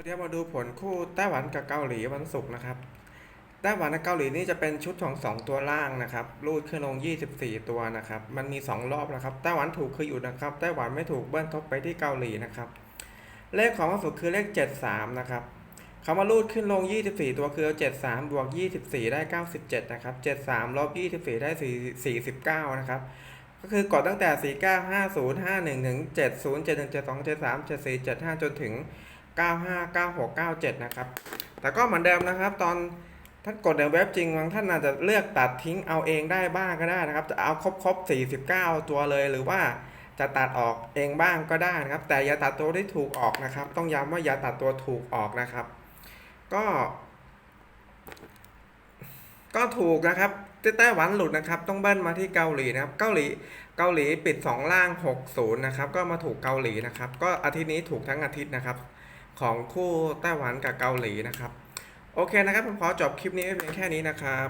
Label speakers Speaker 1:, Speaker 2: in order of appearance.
Speaker 1: วัสดีครับมาดูผลคู่ไต้หวันกับเกาหลีวันศุกร์นะครับไต้หวันกับเกาหลีนี่จะเป็นชุดของ 2 ตัวล่างนะครับรูดขึ้นลง 24 ตัวนะครับมันมี 2 รอบนะครับไต้หวันถูกคืออยู่นะครับไต้หวันไม่ถูกเบิ้ลทบไปที่เกาหลีนะครับเลขของวันศุกร์คือเลข 73 นะครับคำว่ารูดขึ้นลง 24 ตัวคือเอา73 บวก 24 ได้ 97 นะครับ 73 ลบ 24 ได้ 49 นะครับก็คือกดตั้งแต่ 49 50 51ถึง70 71 72 73 74 75 จนถึง 95 96 97 นะครับ แต่ก็เหมือนเดิมนะครับ ตอนท่านกดในเว็บจริงบางท่านอาจจะเลือกตัดทิ้งเอาเองได้บ้างก็ได้นะครับ จะเอาครบครบ49 ตัวเลยหรือว่าจะตัดออกเองบ้างก็ได้นะครับ แต่อย่าตัดตัวที่ถูกออกนะครับ ต้องย้ำว่าอย่าตัดตัวถูกออกนะครับ ก็ ก็ถูกนะครับไต้หวันหลุดนะครับ ต้องเบิ้ลมาที่เกาหลีนะครับ เกาหลีเกาหลีปิด 2 ล่าง 60 นะครับ ก็มาถูกเกาหลีนะครับ ก็อาทิตย์นี้ถูกทั้งอาทิตย์นะครับ ของคู่ไต้หวันกับเกาหลีนะครับ โอเคนะครับผมขอจบคลิปนี้ไว้เพียงแค่นี้นะครับ